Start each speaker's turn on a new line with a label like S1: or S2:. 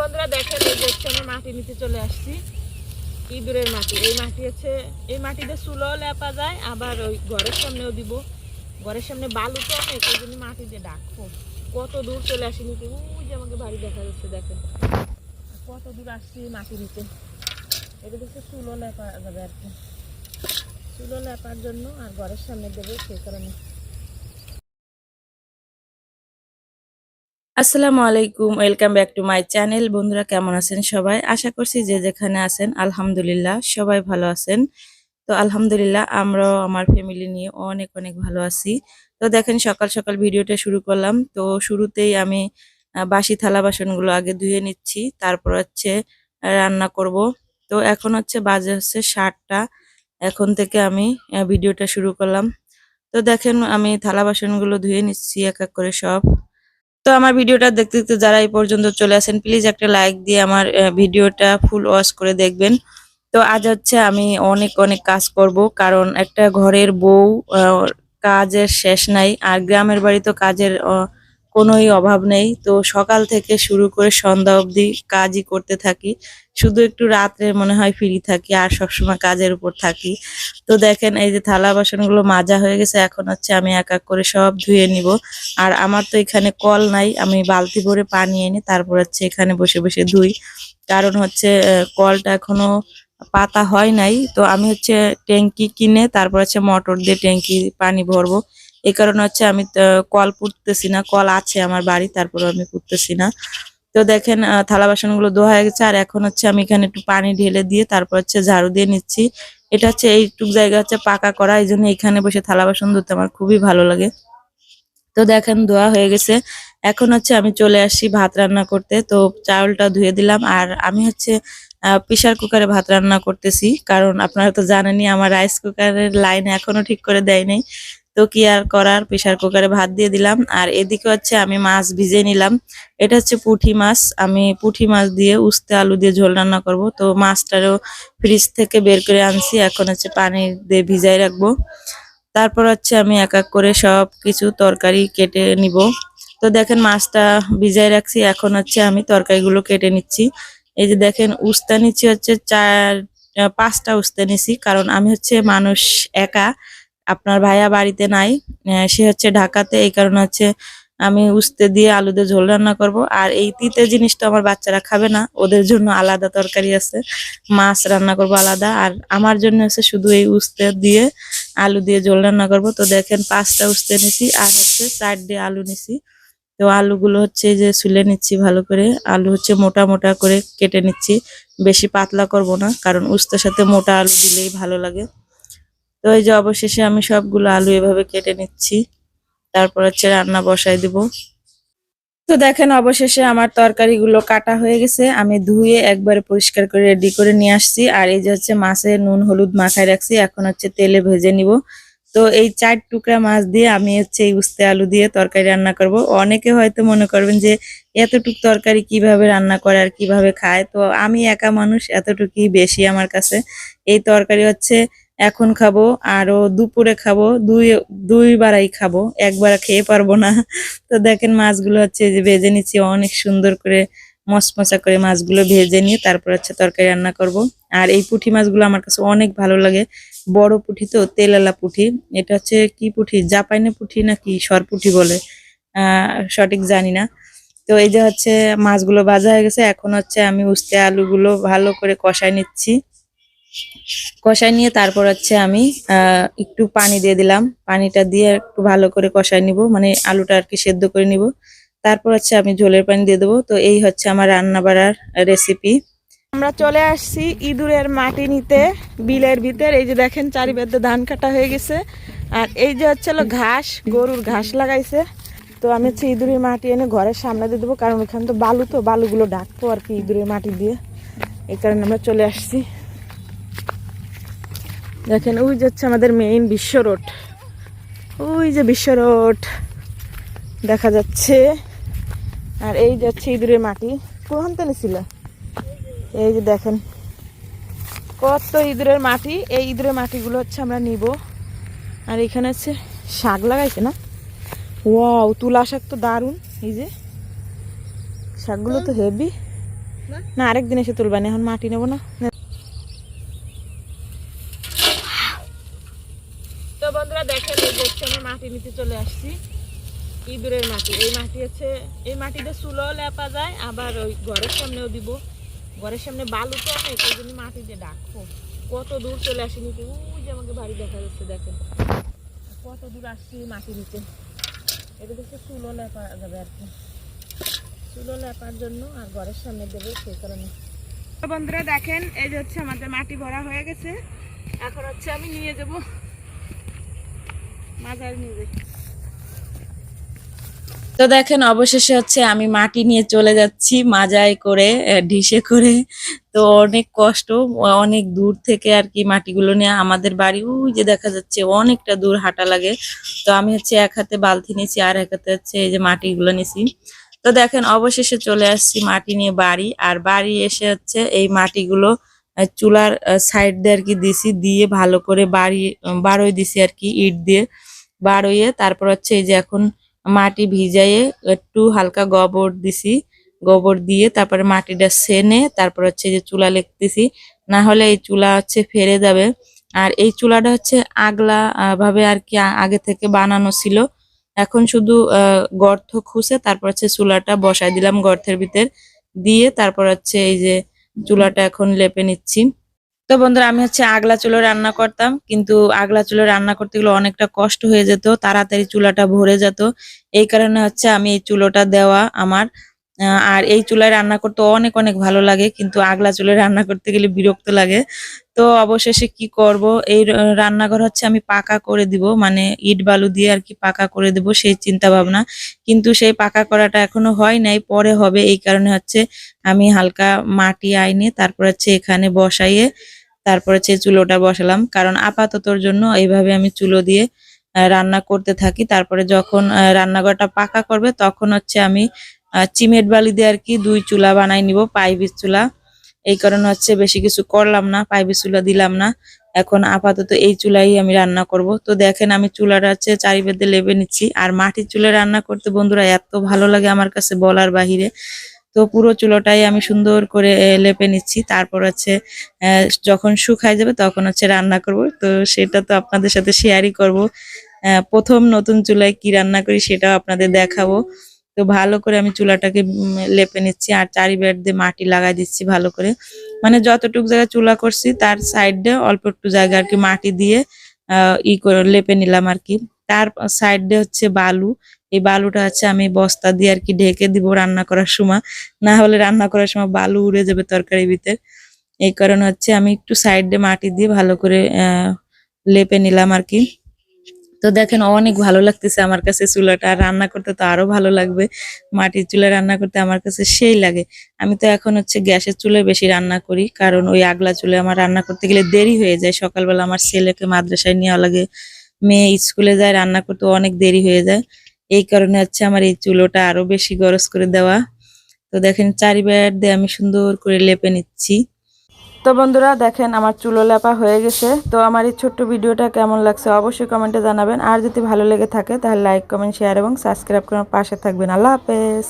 S1: বন্ধুরা দেখেন, এই হচ্ছে আমি মাটি নিতে চলে আসছি। ইঁদুরের মাটি। এই মাটি হচ্ছে, এই মাটিতে চুলোও লেপা যায়, আবার ওই ঘরের সামনেও দিব। ঘরের সামনে বালু তো অনেক ওই জন্য মাটি দিয়ে ডাকবো। কত দূর চলে আসি নিতে ওই যে আমাকে বাড়ি দেখা যাচ্ছে, দেখেন। কত দূর আসছি মাটি নিতে এটা দেখছে চুলো লেপা যাবে আর কি। চুলো লেপার জন্য আর ঘরের সামনে দেবো, সেই কারণে।
S2: আসসালামু আলাইকুম, welcome back to my channel. বন্ধুরা কেমন আছেন সবাই? আশা করছি যে যেখানে আছেন, আলহামদুলিল্লাহ, সবাই ভালো আছেন। তো আলহামদুলিল্লাহ, আমরাও আমার ফ্যামিলি নিয়ে অনেক অনেক ভালো আছি। তো দেখেন, সকাল সকাল ভিডিওটা শুরু করলাম। তো শুরুতেই আমি বাসি থালা বাসনগুলো আগে ধুয়ে নিচ্ছি, তারপর হচ্ছে রান্না করব। তো এখন হচ্ছে বাজে হচ্ছে সাতটা। এখন থেকে আমি ভিডিওটা শুরু করলাম। তো দেখেন, আমি থালা বাসনগুলো ধুয়ে নিচ্ছি, এক এক করে সব। তো আমার ভিডিওটা দেখতে দেখতে যারা এই পর্যন্ত চলে আসেন প্লিজ একটা লাইক দিয়ে আমার ভিডিওটা ফুল ওয়াশ করে দেখবেন। তো আজ হচ্ছে আমি অনেক অনেক কাজ করব, কারণ একটা ঘরের বউ কাজের শেষ নাই, আর গ্রামের বাড়ি তো কাজের কোনোই অভাব নেই। তো সকাল থেকে শুরু করে সন্ধ্যা অবধি কাজই করতে থাকি। শুধু একটু রাত্রে মনে হয় ফ্রি থাকি আর সবসময় কাজের উপর থাকি। তো দেখেন, এই যে থালা বাসনগুলো মাজা হয়ে গেছে, এখন হচ্ছে আমি এক এক করে সব ধুয়ে নিব। আর আমার তো এখানে কল নাই, আমি বালতি ভরে পানি এনে তারপর হচ্ছে এখানে বসে বসে ধুই। কারণ হচ্ছে কলটা এখনও পাতা হয় নাই। তো আমি হচ্ছে ট্যাঙ্কি কিনে তারপর হচ্ছে মোটর দিয়ে ট্যাঙ্কি পানি ভরবো। এই কারণে হচ্ছে আমি কল পুঁততেছি না, কল আছে আমার বাড়ি তারপর আমি পুঁততেছি না। তো দেখেন থালা বাসনগুলো ধোয়া হয়ে গেছে, আর এখন হচ্ছে আমি এখানে একটু পানি ঢেলে দিয়ে তারপর হচ্ছে ঝাড়ু দিয়ে নিচ্ছি। এটা হচ্ছে এইটুক জায়গা হচ্ছে পাকা করা, এই জন্য এখানে বসে থালা বাসন ধুতে আমার খুবই ভালো লাগে। তো দেখেন, ধোয়া হয়ে গেছে। এখন হচ্ছে আমি চলে আসছি ভাত রান্না করতে। তো চাউলটা ধুয়ে দিলাম, আর আমি হচ্ছে প্রেসার কুকারে ভাত রান্না করতেছি। কারণ আপনারা তো জানেনই, আমার রাইস কুকারের লাইন এখনও ঠিক করে দেয় নাই। তো কি আর করার? প্রেসার কুকারে ভাত দিয়ে দিলাম। আর এদিকে হচ্ছে আমি মাছ ভিজে নিলাম। এটা হচ্ছে পুঁটি মাছ। আমি পুঁটি মাছ দিয়ে উস্তে আলু দিয়ে ঝোল রান্না করব। তো মাছটারও ফ্রিজ থেকে বের করে আনছি। এখন হচ্ছে পানি দিয়ে ভিজাই রাখব। তারপর হচ্ছে আমি এক এক করে সব কিছু তরকারি কেটে নিব। তো দেখেন মাছটা ভিজাই রাখছি। এখন হচ্ছে আমি তরকারিগুলো কেটে নিচ্ছি। এই যে দেখেন উস্তা নিচ্ছি হচ্ছে চার, পাঁচটা উস্তা নিছি। কারণ আমি হচ্ছে মানুষ একা। আপনার ভাইয়া বাড়িতে নাই সে হচ্ছে ঢাকাতে, এই কারণে হচ্ছে আমি উস্তে দিয়ে আলু দিয়ে ঝোল রান্না করব। আর এই তিতে জিনিসটা আমার বাচ্চারা খাবে না, ওদের জন্য আলাদা তরকারি আছে, মাছ রান্না করব আলাদা। আর আমার জন্য হচ্ছে শুধু এই উস্তে দিয়ে আলু দিয়ে ঝোল রান্না করব। তো দেখেন পাঁচটা উস্তে নিছি, আর হচ্ছে চার দিয়ে আলু নিছি। তো আলুগুলো হচ্ছে যে ছুলে নিচ্ছি ভালো করে, আলু হচ্ছে মোটা মোটা করে কেটে নিচ্ছি, বেশি পাতলা করব না, কারণ উস্তার সাথে মোটা আলু দিলেই ভালো লাগে। তো এই যে অবশেষে আমি সবগুলো আলু এভাবে কেটে নিচ্ছি। তারপর হচ্ছে রান্না বসাই দিব। তো দেখেন অবশেষে আমার তরকারিগুলো কাটা হয়ে গেছে। আমি ধুয়ে একবারে পরিষ্কার করে রেডি করে নিয়ে আসছি। আর এই যে হচ্ছে মাছের নুন, হলুদ মাখায় রাখছি। এখন হচ্ছে তেলে ভেজে নিব। তো এই চার টুকরা মাছ দিয়ে আমি হচ্ছে এই উস্তে আলু দিয়ে তরকারি রান্না করব। অনেকে হয়তো মনে করবেন যে, এতটুক তরকারি কীভাবে রান্না করে আর কীভাবে খায়? তো আমি একা মানুষ এতটুকুই বেশি আমার কাছে। এই তরকারি হচ্ছে এখন খাব, আরও দুপুরে খাব, দুই দুইবারাই খাব, একবার খেয়ে পারব না। তো দেখেন মাছগুলো হচ্ছে যে ভেজে নিচ্ছি, অনেক সুন্দর করে মচমচা করে মাছগুলো ভেজে নিয়ে তারপর হচ্ছে তরকারি রান্না করব। আর এই পুঁটি মাছগুলো আমার কাছে অনেক ভালো লাগে। বড় পুঁটি তো, তেলালা পুঁটি। এটা হচ্ছে কি পুঁটি? জাপানি পুঁটি নাকি সরপুঁটি বলে? আহ, সঠিক জানি না। তো এই যে হচ্ছে মাছগুলো ভাজা হয়ে গেছে, এখন হচ্ছে আমি উস্তে আলুগুলো ভালো করে কষাই নিচ্ছি। কষাই নিয়ে তারপর হচ্ছে আমি একটু পানি দিয়ে দিলাম। পানিটা দিয়ে একটু ভালো করে কষাই নিব মানে আলুটা আর কি সেদ্ধ করে নিব। তারপর হচ্ছে আমি ঝোলের পানি দিয়ে দেবো। তো এই হচ্ছে আমার রান্না বাড়ার রেসিপি
S1: আমরা চলে আসছি ইঁদুরের মাটি নিতে, বিলের ভিতর। এই যে দেখেন চারিবেদে ধান কাটা হয়ে গেছে। আর এই যে হচ্ছে ঘাস, গরুর ঘাস লাগাইছে। তো আমি হচ্ছে ইঁদুরের মাটি এনে ঘরের সামনে দিয়ে দেবো। কারণ এখানে তো বালু তো, বালুগুলো ডাকতো আর কি ইঁদুরের মাটি দিয়ে। এই কারণে আমরা চলে আসছি। দেখেন, ওই যে হচ্ছে আমাদের মেইন বিশ্ব রোড ওই যে বিশ্ব রোড দেখা যাচ্ছে। আর এই যাচ্ছে ইঁদুরের মাটি। কোন ছিল এই যে দেখেন, কত ইঁদুরের মাটি। এই ইঁদুরের মাটিগুলো হচ্ছে আমরা নিব। আর এখানে হচ্ছে শাক লাগাইছে না? ওয়াও তুলা শাক তো দারুণ। এই যে, শাকগুলো তো হেভি না
S2: না আরেকদিন এসে তুলবানি এখন মাটি নেব না
S1: তো বন্ধুরা দেখেন এই হচ্ছে আমি মাটি নিতে চলে আসছি ইঁদুরের মাটি। এই মাটি হচ্ছে, এই মাটিতে চুলো লেপা যায়, আবার ওই ঘরের সামনেও দিব। ঘরের সামনে বালু তো অনেক ওই জন্য মাটি দিয়ে ডাকবো। কত দূর চলে আসি নিতে ওই যে আমাকে বাড়ি দেখা যাচ্ছে, দেখেন। কত দূর আসছি মাটি নিতে এটা হচ্ছে চুলো লেপা যাবে আর কি। চুলো লেপার জন্য আর ঘরের সামনে দেবো সেই কারণে। বন্ধুরা দেখেন, এই যে হচ্ছে আমাদের মাটি ভরা হয়ে গেছে। এখন হচ্ছে আমি নিয়ে যাব। মাথায় নিয়ে যাই।
S2: তো দেখেন, অবশেষে হচ্ছে আমি মাটি নিয়ে চলে যাচ্ছি, মাজায় করে ঢিসে করে। তো অনেক কষ্ট, অনেক দূর থেকে আর কি মাটিগুলো নিয়ে আমাদের বাড়ি, ওই যে দেখা যাচ্ছে অনেকটা দূর হাঁটা লাগে। তো আমি হচ্ছে এক হাতে বালতি নিয়েছি আর এক হাতে হচ্ছে এই যে মাটিগুলো নিয়েছি তো দেখেন, অবশেষে চলে আসছি মাটি নিয়ে বাড়ি, আর বাড়ি এসে হচ্ছে এই মাটিগুলো চুলার সাইড দিয়ে আর কি দিছি, দিয়ে ভালো করে বাড়ি বাড়ই দিছি আর কি ইট দিয়ে। বাড়ইয়ে তারপর হচ্ছে এই যে এখন মাটি ভিজাইয়ে একটু হালকা গোবর দিছি। গোবর দিয়ে তারপরে মাটিটা সেনে তারপর হচ্ছে যে চুলা লেখতেছি। না হলে এই চুলা হচ্ছে ফেরে যাবে। আর এই চুলাটা হচ্ছে আগলা ভাবে আর কি আগে থেকে বানানো ছিল। এখন শুধু গর্ত খুঁজে তারপর হচ্ছে চুলাটা বসাই দিলাম গর্তের ভিতর। দিয়ে তারপর হচ্ছে এই যে চুলাটা এখন লেপে নিচ্ছি। তো বন্ধুরা, আমি হচ্ছে আগলা চুলো রান্না করতাম, কিন্তু আগলা চুলো রান্না করতে গেলে অনেকটা কষ্ট হয়ে যেত, তাড়াতাড়ি চুলাটা ভরে যেত। এই কারণে হচ্ছে আমি এই চুলোটা দেওয়া আমার আর এই চুলায় রান্না করতে অনেক অনেক ভালো লাগে, কিন্তু আগলা চুলায় রান্না করতে গেলে বিরক্ত লাগে। তো অবশেষে কি করব? এই রান্নাঘর হচ্ছে আমি পাকা করে দিব মানে ইট বালু দিয়ে আর কি পাকা করে দিব, সেই চিন্তা ভাবনা কিন্তু সেই পাকা করাটা এখনও হয় নাই, পরে হবে, এই কারণে হচ্ছে আমি হালকা মাটি আইনে, তারপর হচ্ছে এখানে বসাইয়ে, তারপর হচ্ছে চুলোটা বসালাম। কারণ আপাততর জন্য এইভাবে আমি চুলো দিয়ে রান্না করতে থাকি। তারপরে যখন রান্নাঘরটা পাকা করবে, তখন হচ্ছে আমি চিমেট বালি দিয়ে আর কি দুই চুলা বানাই নিব, পাইপের চুলা। এই কারণে হচ্ছে বেশি কিছু করলাম না, পাইপের চুলা দিলাম না। এখন আপাতত এই চুলাই আমি রান্না করব। তো দেখেন আমি চুলাটা হচ্ছে চারিবেদে লেবে নিচ্ছি। আর মাটির চুলে রান্না করতে বন্ধুরা এত ভালো লাগে আমার কাছে বলার বাহিরে। তো পুরো চুলোটাই আমি সুন্দর করে লেপে নিচ্ছি। তারপর হচ্ছে যখন শুকায় যাবে তখন হচ্ছে রান্না করব। তো সেটা তো আপনাদের সাথে শেয়ারই করব। প্রথম নতুন চুলায় কি রান্না করি সেটাও আপনাদের দেখাবো। তো ভালো করে আমি চুলাটাকে লেপে নিচ্ছি আর চারি বেড দিয়ে মাটি লাগাই দিচ্ছি ভালো করে। মানে যতটুকু জায়গায় চুলা করছি তার সাইডে অল্প একটু জায়গা আর কি মাটি দিয়ে ই করে লেপে নিলাম আর কি। তার সাইডে হচ্ছে বালু। এই বালুটা হচ্ছে আমি বস্তা দিয়ে আর কি ঢেকে দিব রান্না করার সময়। না হলে রান্না করার সময় বালু উড়ে যাবে তরকারি ভিতরে। এই কারণে হচ্ছে আমি একটু সাইডে মাটি দিয়ে ভালো করে লেপে নিলাম আর কি। তো দেখেন, অনেক ভালো লাগতেছে আমার কাছে চুলাটা। রান্না করতে তো আরও ভালো লাগবে। মাটির চুলা রান্না করতে আমার কাছে সেই লাগে। আমি তো এখন হচ্ছে গ্যাসের চুলায় বেশি রান্না করি, কারণ ওই আগলা চুলে আমার রান্না করতে গেলে দেরি হয়ে যায়। সকালবেলা আমার ছেলেকে মাদ্রাসায় নেওয়া লাগে, মেয়ে স্কুলে যায়, রান্না করতে অনেক দেরি হয়ে যায়। এই কারণে হচ্ছে আমার এই চুলোটা আরও বেশি গরজ করে দেওয়া। তো দেখেন চারি বেড় দিয়ে আমি সুন্দর করে লেপে নিচ্ছি। তো বন্ধুরা দেখেন আমার চুলো লেপা হয়ে গেছে। তো আমার এই ছোট্ট ভিডিওটা কেমন লাগছে অবশ্যই কমেন্টে জানাবেন। আর যদি ভালো লেগে থাকে তাহলে লাইক, কমেন্ট, শেয়ার এবং সাবস্ক্রাইব করার পাশে থাকবেন। আল্লাহ হাফেজ।